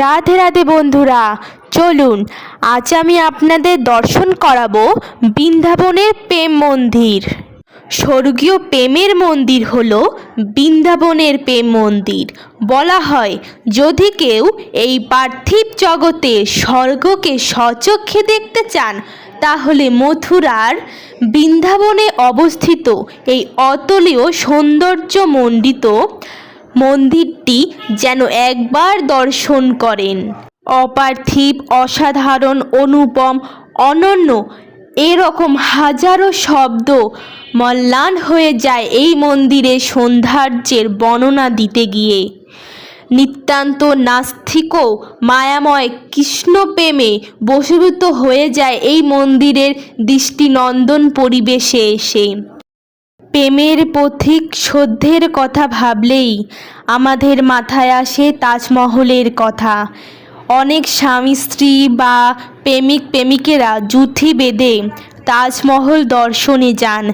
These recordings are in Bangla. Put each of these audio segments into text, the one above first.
রাধে রাধে বন্ধুরা, চলুন, আজ আমি আপনাদের দর্শন করাবো বৃন্দাবনের প্রেম মন্দির। স্বর্গীয় প্রেমের মন্দির হল বৃন্দাবনের প্রেম মন্দির। বলা হয়, যদি কেউ এই পার্থিব জগতে স্বর্গকে স্বচক্ষে দেখতে চান, তাহলে মথুরার বৃন্দাবনে অবস্থিত এই অতলীয় সৌন্দর্যমণ্ডিত মন্দিরটি যেন একবার দর্শন করেন। অপার্থিব, অসাধারণ, অনুপম, অনন্য, এরকম হাজারো শব্দ মল্লান হয়ে যায় এই মন্দিরের সৌন্দর্যের বর্ণনা দিতে গিয়ে। নিতান্ত নাস্তিকও মায়াময় কৃষ্ণপ্রেমে বশীভূত হয়ে যায় এই মন্দিরের দৃষ্টিনন্দন পরিবেশে এসে। প্রেমের পথিক সধ্যের কথা ভাবলেই আমাদের মাথায় আসে তাজমহলের কথা। অনেক স্বামী, স্ত্রী বা প্রেমিক, প্রেমিকেরা যুথি বেঁধে তাজমহল দর্শনে যান।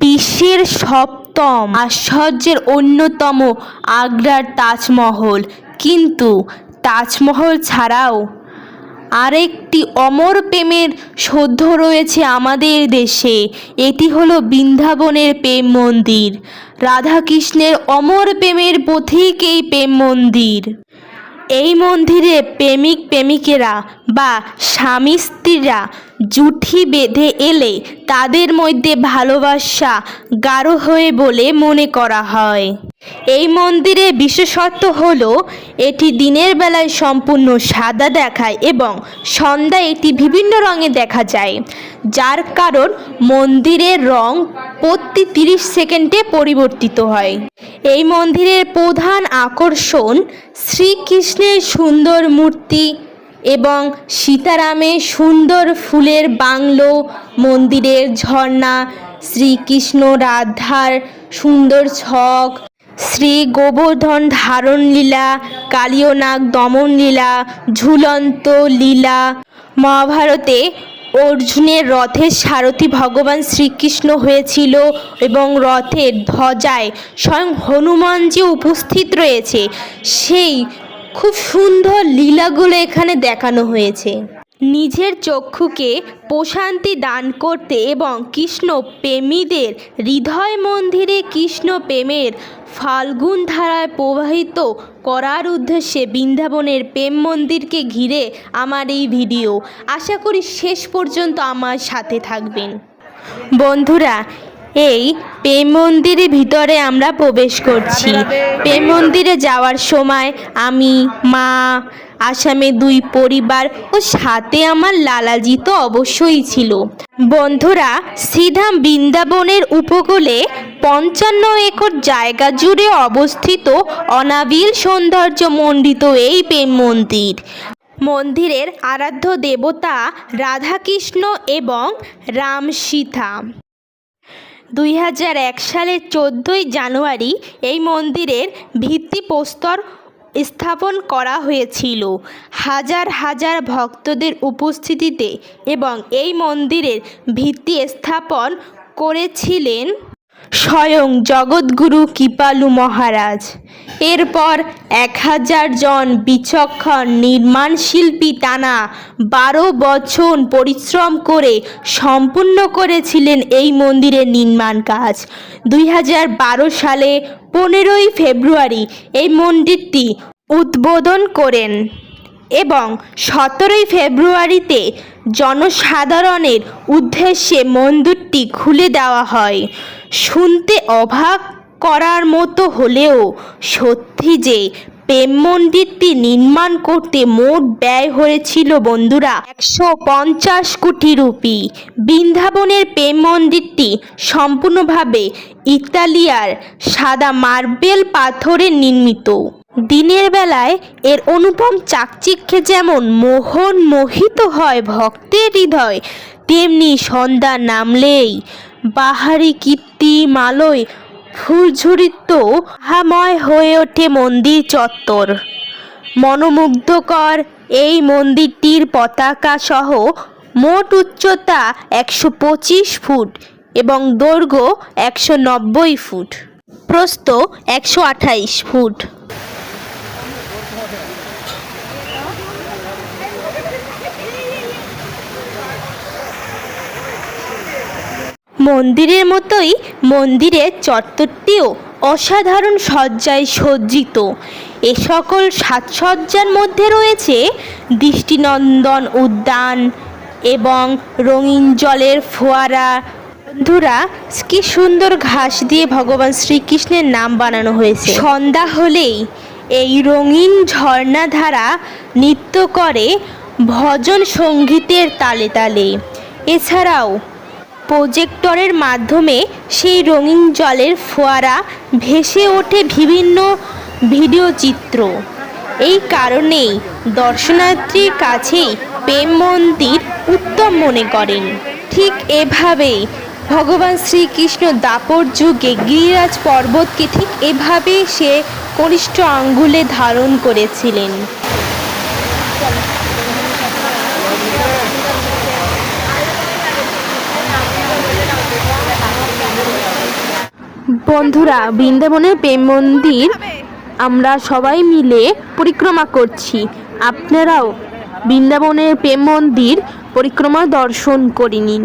বিশ্বের সপ্তম আশ্চর্যের অন্যতম আগ্রার তাজমহল। কিন্তু তাজমহল ছাড়াও আরেকটি অমর প্রেমের সদ্য রয়েছে আমাদের দেশে। এটি হলো বৃন্দাবনের প্রেম মন্দির। রাধাকৃষ্ণের অমর প্রেমের পথিক এই প্রেম মন্দির। এই মন্দিরে প্রেমিক প্রেমিকেরা বা স্বামী স্ত্রীরা জুঠি বেঁধে এলে তাদের মধ্যে ভালোবাসা গাঢ় হয়ে বলে মনে করা হয়। এই মন্দিরে বিশেষত্ব হলো, এটি দিনের বেলায় সম্পূর্ণ সাদা দেখায় এবং সন্ধ্যায় এটি বিভিন্ন রঙে দেখা যায়, যার কারণ মন্দিরের রং প্রতি তিরিশ সেকেন্ডে পরিবর্তিত হয়। এই মন্দিরের প্রধান আকর্ষণ শ্রীকৃষ্ণের সুন্দর মূর্তি এবং সীতারামের সুন্দর ফুলের বাংলো, মন্দিরের ঝর্ণা, শ্রীকৃষ্ণ রাধার সুন্দর ছক, শ্রী গোবর্ধন ধারণ লীলা, কালীয়নাগ দমন লীলা, ঝুলন্ত লীলা। মহাভারতে অর্জুনের রথের সারথি ভগবান শ্রীকৃষ্ণ হয়েছিল এবং রথের ধ্বজায় স্বয়ং হনুমানজি উপস্থিত রয়েছে। সেই খুব সুন্দর লীলাগুলো এখানে দেখানো হয়েছে। নিজের চক্ষুকে প্রশান্তি দান করতে এবং কৃষ্ণ প্রেমীদের হৃদয় মন্দিরে কৃষ্ণ প্রেমের ফাল্গুন ধারায় প্রবাহিত করার উদ্দেশ্যে বৃন্দাবনের প্রেম মন্দিরকে ঘিরে আমার এই ভিডিও। আশা করি শেষ পর্যন্ত আমার সাথে থাকবেন। বন্ধুরা এই প্রেম মন্দিরের ভিতরে আমরা প্রবেশ করছি। প্রেম মন্দিরে যাওয়ার সময় আমি মা আসামে দুই পরিবার ও সাথে আমার লালাজি তো অবশ্যই ছিল। বন্ধুরা শ্রীধাম বৃন্দাবনের উপকূলে পঞ্চান্ন একর জায়গা জুড়ে অবস্থিত অনাবিল সৌন্দর্য মণ্ডিত এই প্রেম মন্দির মন্দিরের আরাধ্য দেবতা রাধাকৃষ্ণ এবং রাম সীতা। দুই হাজার এক সালের চোদ্দোই জানুয়ারি এই মন্দিরের ভিত্তিপ্রস্তর স্থাপন করা হয়েছিল। হাজার হাজার ভক্তদের উপস্থিতিতে এবং এই মন্দিরের ভিত্তি স্থাপন করেছিলেন স্বয়ং জগৎগুরু কৃপালু মহারাজ। এরপর এক হাজার জন বিচক্ষণ নির্মাণ শিল্পী টানা বারো বছর পরিশ্রম করে সম্পূর্ণ করেছিলেন এই মন্দিরের নির্মাণ কাজ। দুই হাজার বারো সালে পনেরোই ফেব্রুয়ারি এই মন্দিরটি উদ্বোধন করেন এবং সতেরোই ফেব্রুয়ারিতে জনসাধারণের উদ্দেশ্যে মন্দিরটি খুলে দেওয়া হয়। শুনতে অবাক করার মতো হলেও সত্যি যে প্রেম মন্দিরটি নির্মাণ করতে মোট ব্যয় হয়েছিল বন্ধুরা একশো পঞ্চাশ কোটি রুপি। বৃন্দাবনের প্রেম মন্দিরটি সম্পূর্ণভাবে ইতালিয়ার সাদা মার্বেল পাথরে নির্মিত। দিনের বেলায় এর অনুপম চাকচিক্যে যেমন মোহন মোহিত হয় ভক্তের হৃদয়, তেমনি সন্ধ্যা নামলেই বাহারি কীর্তি মালয়, ফুলঝুরিত হাময় হয়ে ওঠে মন্দির চত্বর। মনোমুগ্ধকর এই মন্দিরটির পতাকা সহ মোট উচ্চতা একশো পঁচিশ ফুট এবং দৈর্ঘ্য একশো নব্বই ফুট। প্রস্থ একশো আঠাইশ ফুট। মন্দিরের মতোই মন্দিরের চত্বরটিও অসাধারণ সজ্জায় সজ্জিত। এ সকল সাজসজ্জার মধ্যে রয়েছে দৃষ্টিনন্দন উদ্যান এবং রঙিন জলের ফোয়ারা। বন্ধুরা, কি সুন্দর ঘাস দিয়ে ভগবান শ্রীকৃষ্ণের নাম বানানো হয়েছে। সন্ধ্যা হলেই এই রঙিন ঝর্ণাধারা নৃত্য করে ভজন সঙ্গীতের তালে তালে। এছাড়াও প্রজেক্টরের মাধ্যমে সেই রঙিন জলের ফোয়ারা ভেসে ওঠে বিভিন্ন ভিডিও চিত্র এই কারণেই দর্শনার্থীর কাছেই প্রেম মন্দির উত্তম মনে করেন। ঠিক এভাবেই ভগবান শ্রীকৃষ্ণ দাপর যুগে গিরিরাজ পর্বতকে ঠিক এভাবেই সে কনিষ্ঠ আঙ্গুলে ধারণ করেছিলেন। বন্ধুরা বৃন্দাবনের প্রেম মন্দির আমরা সবাই মিলে পরিক্রমা করছি। আপনারাও বৃন্দাবনের প্রেম মন্দির পরিক্রমা দর্শন করে নিন।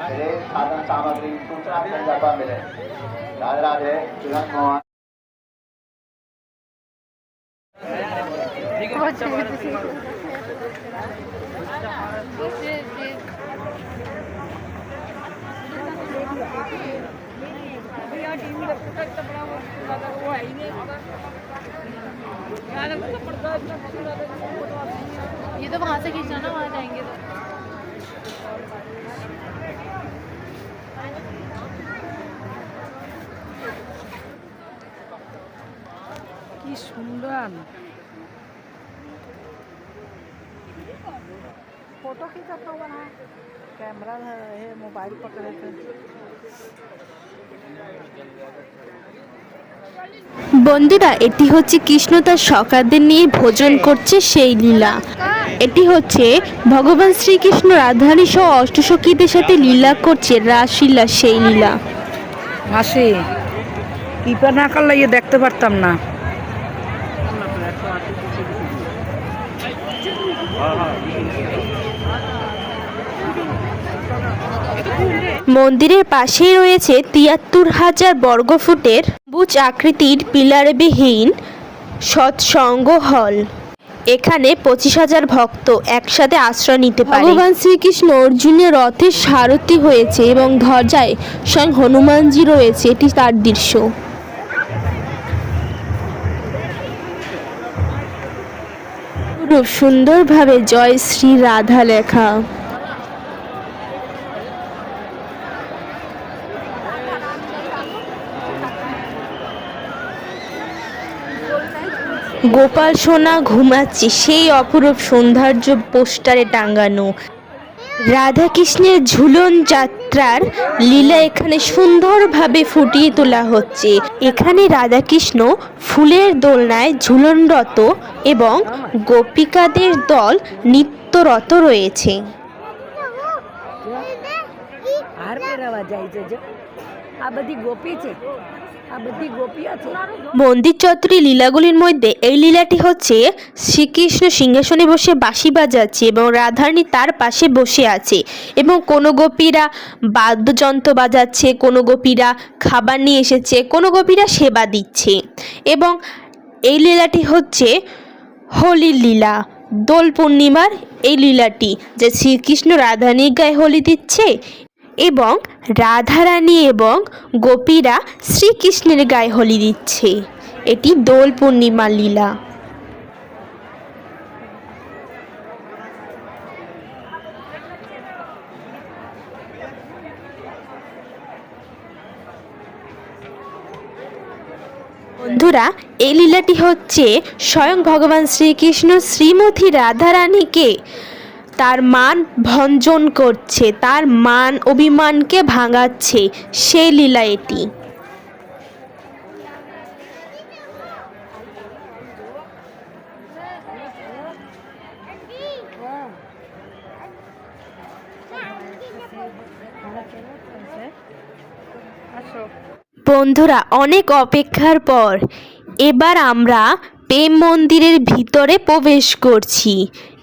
साधन सामग्री सूचना मिले। राधे राधे मोहन। ये तो वहाँ से खींचा ना वहाँ जाएँगे तो। কি সুন্দর फोटो खींचता हुआ ना कैमरा है है मोबाइल पकड़े थे বন্ধুরা এটি হচ্ছে কৃষ্ণ তার সখাদের নিয়ে ভোজন করছে সেই লীলা এটি হচ্ছে ভগবান শ্রীকৃষ্ণ রাধারানী সহ অষ্টসখীদের সাথে লীলা করছে রাসলীলা সেই লীলা মাসি কিপা না করলে ইয়ে দেখতে পারতাম না মন্দিরের পাশেই রয়েছে তিয়াত্তর হাজার বর্গফুটের বুচ আকৃতির পিলারবিহীন সৎসঙ্গ হল। এখানে পঁচিশ হাজার ভক্ত একসাথে আশ্রয় নিতে পারে। ভগবান শ্রীকৃষ্ণ অর্জুনের রথের সারথি হয়েছে এবং ধ্বজায় স্বয়ং হনুমানজি রয়েছে এটি তার দৃশ্য। খুব সুন্দরভাবে জয় শ্রী রাধা লেখা গোপাল সোনা ঘুমাচ্ছে সেই অপরূপ সৌন্দর্য পোস্টারে টাঙ্গানো রাধাকৃষ্ণের ঝুলন যাত্রার লীলা এখানে সুন্দরভাবে ফুটিয়ে তোলা হচ্ছে এখানে রাধাকৃষ্ণ ফুলের দোলনায় ঝুলনরত এবং গোপিকাদের দল নৃত্যরত রয়েছে હાર પહેરાવા જાય છે જો આ બધી ગોપી છે গোপী আছে মন্দির চত্বরে লীলাগুলির মধ্যে এই লীলাটি হচ্ছে শ্রীকৃষ্ণ সিংহাসনে বসে বাঁশি বাজাচ্ছে এবং রাধারানী তার পাশে বসে আছে এবং কোনো গোপীরা বাদ্যযন্ত্র বাজাচ্ছে, কোনো গোপীরা খাবার নিয়ে এসেছে, কোনো গোপীরা সেবা দিচ্ছে এবং এই লীলাটি হচ্ছে হোলির লীলা, দোল পূর্ণিমার এই লীলাটি যে শ্রীকৃষ্ণ রাধারানীর গায়ে হোলি দিচ্ছে এবং রাধারানী এবং গোপীরা শ্রীকৃষ্ণের গায়ে হোলি দিচ্ছে। এটি দোল পূর্ণিমার লীলা। বন্ধুরা, এই লীলাটি হচ্ছে স্বয়ং ভগবান শ্রীকৃষ্ণ শ্রীমতী রাধারানীকে তার মান ভঞ্জন করছে, তার মান অভিমানকে ভাঙাচ্ছে সেই লীলা এটি। বন্ধুরা, অনেক অপেক্ষার পর এবার আমরা প্রেম মন্দিরের ভিতরে প্রবেশ করছি।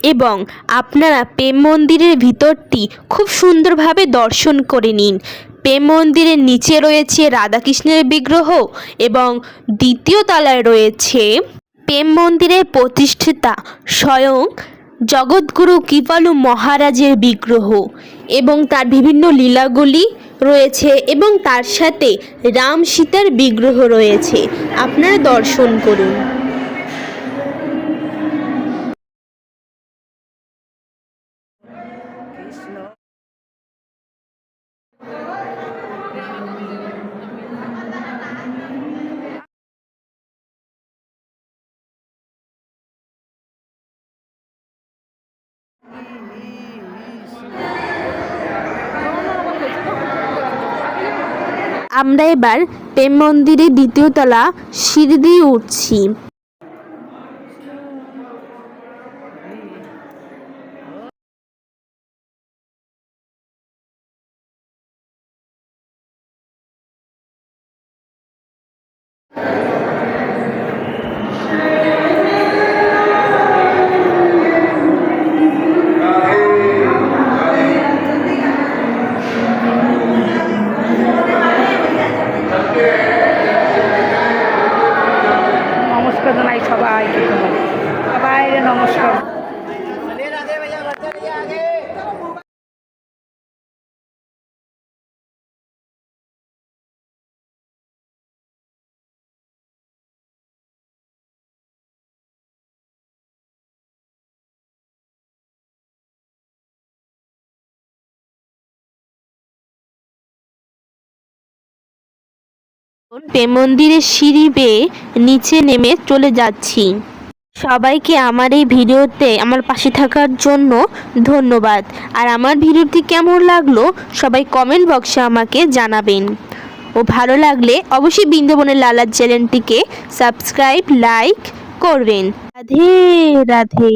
এবং আপনারা প্রেম মন্দিরের ভিতরটি খুব সুন্দরভাবে দর্শন করে নিন। প্রেম মন্দিরের নিচে রয়েছে রাধাকৃষ্ণের বিগ্রহ এবং দ্বিতীয় তলায় রয়েছে প্রেম মন্দিরের প্রতিষ্ঠিতা স্বয়ং জগৎগুরু কৃপালু মহারাজের বিগ্রহ এবং তার বিভিন্ন লীলাগুলি রয়েছে এবং তার সাথে রাম সীতার বিগ্রহ রয়েছে। আপনারা দর্শন করুন। আমরা এবার প্রেম মন্দিরে দ্বিতীয় তলা সিঁড়ি দিয়ে উঠছি। মন্দিরের সিঁড়ি বেয়ে নিচে নেমে চলে যাচ্ছি। সবাইকে আমার এই ভিডিওতে, আমার পাশে থাকার জন্য ধন্যবাদ। আর আমার ভিডিওটি কেমন লাগল, সবাই কমেন্ট বক্সে আমাকে জানাবেন। ও ভালো লাগলে অবশ্যই বৃন্দাবনের লালার চ্যানেলটিকে সাবস্ক্রাইব লাইক করবেন। রাধে রাধে।